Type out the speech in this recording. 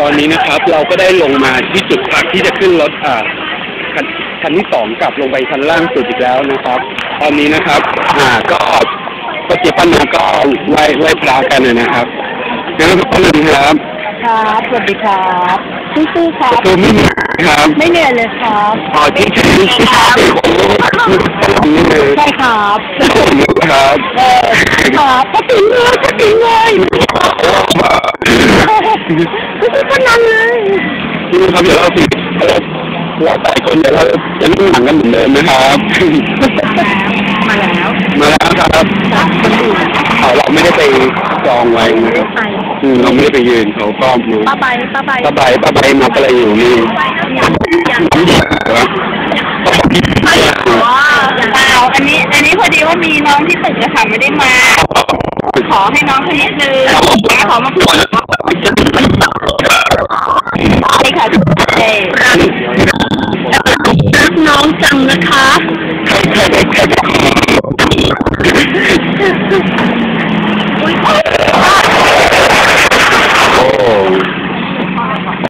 ตอนนี้นะครับ เราก็ได้ลงมาที่จุดพักที่จะขึ้นรถอ่าคันคันที่สองกลับลงไปชั้นล่างสุดอีกแล้วนะครับ ตอนนี้นะครับ อ่าก็ก็เจี๊ยบปั้นนาก็ไหว้ไหว้พระกันนะครับแล้วก็ปั้นนะครับครับสวัสดีครับสู้ๆครับตัวไม่มีครับ ไม่เหนื่อยเลยครับอ๋อที่ใช้ที่ใช้นี่เลยใช่ครับครับเออครับก็ถึงเลยก็ถึงเลยไม่ใช่ค นนั้นเลยนี่ครับเดี๋ยวเราสิเราแต่คนเดี๋ยวเราจะนั่งหลังกันเหมือนเดิมนะครับ มาแล้ว มาแล้วครับครับคนอื่นเอาเราไม่ได้ไปจองไว้นะครับไปอืมเราไม่ได้ไปยืนเขาก็มาป้าใบป้าใบป้าใบป้าใบมาก็เลยอยู่นี่ยังน้ำเดือดเหรออ๋อเปล่าอันนี้ อันนี้พอดีว่ามีน้องที่ตึกอะค่ะไม่ได้มา ขอให้น้องคนนิดนึงขอมาพูดใช่ ค่ะเอ้รักน้องจังนะคะ